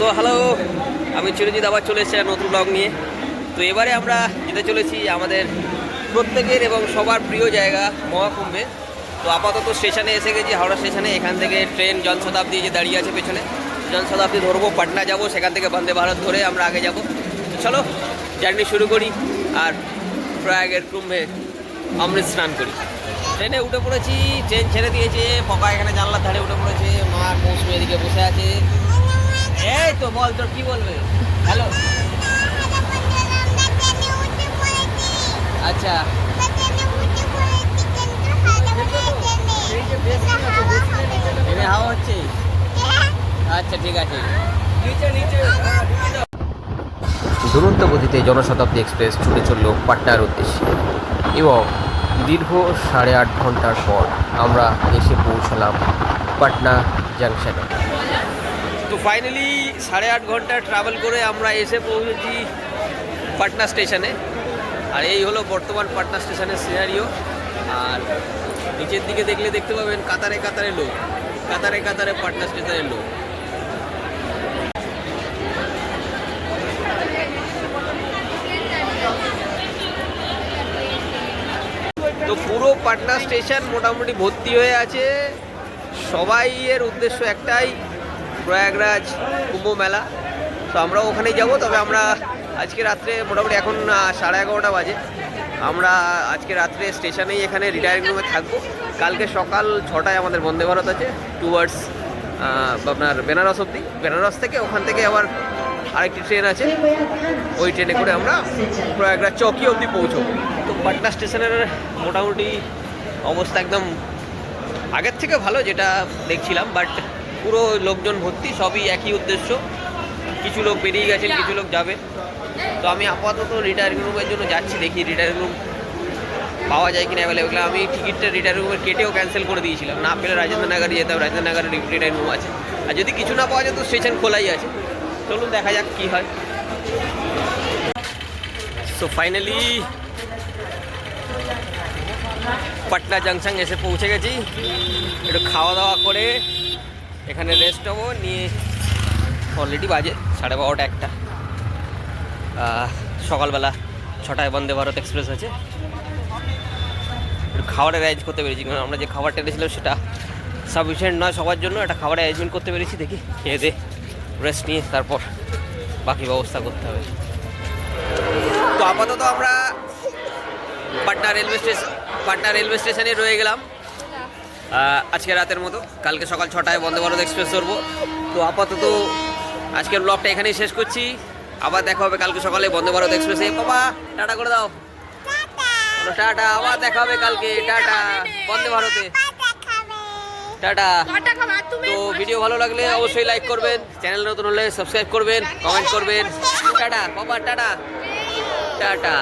So hello আমি চিরঞ্জিত আবার চলে এসেছি নতুন ব্লগ নিয়ে। তো এবারে আমরা যেতে চলেছি আমাদের প্রত্যেকের এবং সবার প্রিয় জায়গা মহাকুম্ভে। তো আপাতত স্টেশনে এসে গেছি, হাওড়া স্টেশনে। এখান থেকে ট্রেন জনশতাব্দী যে দাঁড়িয়ে আছে পেছনে জনশতাব্দী ধরবো, পাটনা যাব, সেখান থেকে বন্দে ভারত ধরে আমরা আগে যাব। তো চলো, জার্নি শুরু করি আর প্রয়াগের কুম্ভে অমৃত স্নান করি। ট্রেনে উঠে পড়েছি, ট্রেন ছেড়ে দিয়েছে, পকা এখানে জানলার ধারে উঠে পড়েছে, মা মৌসুমি এদিকে বসে আছে। এই তো বল, তোর কি বলবে? হ্যালো আচ্ছা। হচ্ছে? আচ্ছা ঠিক আছে। দুরন্ত গতিতে জনশতাব্দী এক্সপ্রেস ছুটে চলল পাটনার উদ্দেশ্যে এবং দীর্ঘ সাড়ে আট ঘণ্টার পর আমরা এসে পৌঁছলাম পাটনা জাংশনে। তো ফাইনালি সাড়ে আট ঘণ্টা ট্রাভেল করে আমরা এসে পৌঁছেছি পাটনা স্টেশনে আর এই হলো বর্তমান পাটনা স্টেশনের সিনারিও আর নিচের দিকে দেখলে দেখতে পাবেন কাতারে কাতারে লোক, কাতারে কাতারে পাটনা স্টেশনের লোক। তো পুরো পাটনা স্টেশন মোটামুটি ভর্তি হয়ে আছে। সবাই এর উদ্দেশ্য একটাই প্রয়াগরাজ কুম্ভ মেলা। তো আমরা ওখানেই যাব, তবে আমরা আজকে রাত্রে মোটামুটি এখন সাড়ে এগারোটা বাজে। আমরা আজকে রাত্রে স্টেশনেই এখানে রিটায়ারিং রুমে থাকব। কালকে সকাল ছটায় আমাদের বন্দে ভারত আছে টুয়ার্ডস আপনার বেনারস অবধি। বেনারস থেকে ওখান থেকে আবার আরেকটি ট্রেন আছে। ওই ট্রেনে করে আমরা প্রয়াগরাজ চৌকি অবধি পৌঁছবো। তো পাটনা স্টেশনের মোটামুটি অবস্থা একদম আগের থেকে ভালো, যেটা দেখছিলাম বাট পুরো লোকজন ভর্তি, সবই একই উদ্দেশ্য। কিছু লোক বেরিয়ে গেছেন, কিছু লোক যাবে। তো আমি আপাতত রিটায়ারিং রুমের জন্য যাচ্ছি, দেখি রিটায়ারিং রুম পাওয়া যায় কিনা অ্যাভেলেবেল আমি টিকিটটা রিটায়ারিং রুমের কেটেও ক্যান্সেল করে দিয়েছিলাম। না পেলে রাজেন্দ্রনগরে যেতাম, রাজেন্দ্রনগরে রিটায়ারিং রুম আছে। আর যদি কিছু না পাওয়া যায়, তো স্টেশন খোলাই আছে। চলুন দেখা যাক কী হয়। সো ফাইনালি পাটনা জাংশন এসে পৌঁছে গেছি। একটু খাওয়া দাওয়া করে এখানে রেস্ট হব নিয়ে অলরেডি বাজে সাড়ে বারোটা একটা। সকালবেলা ছটায় বন্দে ভারত এক্সপ্রেস আছে। একটু খাবারের অ্যারেঞ্জ করতে পেরেছি, কারণ আমরা যে খাবারটা এনেছিলাম সেটা সাফিসিয়েন্ট নয় সবার জন্য, একটা খাবারের অ্যারেঞ্জমেন্ট করতে পেরেছি দেখি, খেয়ে দে রেস্ট নিয়ে তারপর বাকি ব্যবস্থা করতে হবে। তো আপাতত আমরা Patna railway station, Patna railway স্টেশনে রয়ে গেলাম। আজকে রাতের মতো। কালকে সকাল ছটায় বন্দে ভারত এক্সপ্রেস ধরবো। তো আপাতত আজকের ব্লগটা এখানেই শেষ করছি। আবার দেখা হবে কালকে সকালে বন্দে ভারত এক্সপ্রেসে বাবা টাটা করে দাও। টাটা। আবার দেখা হবে কালকে। টাটা। বন্দে ভারতে টাটা। তো ভিডিও ভালো লাগলে অবশ্যই লাইক করবেন। চ্যানেল নতুন হলে সাবস্ক্রাইব করবেন কমেন্ট করবেন। টাটা। বাবা টাটা। টাটা।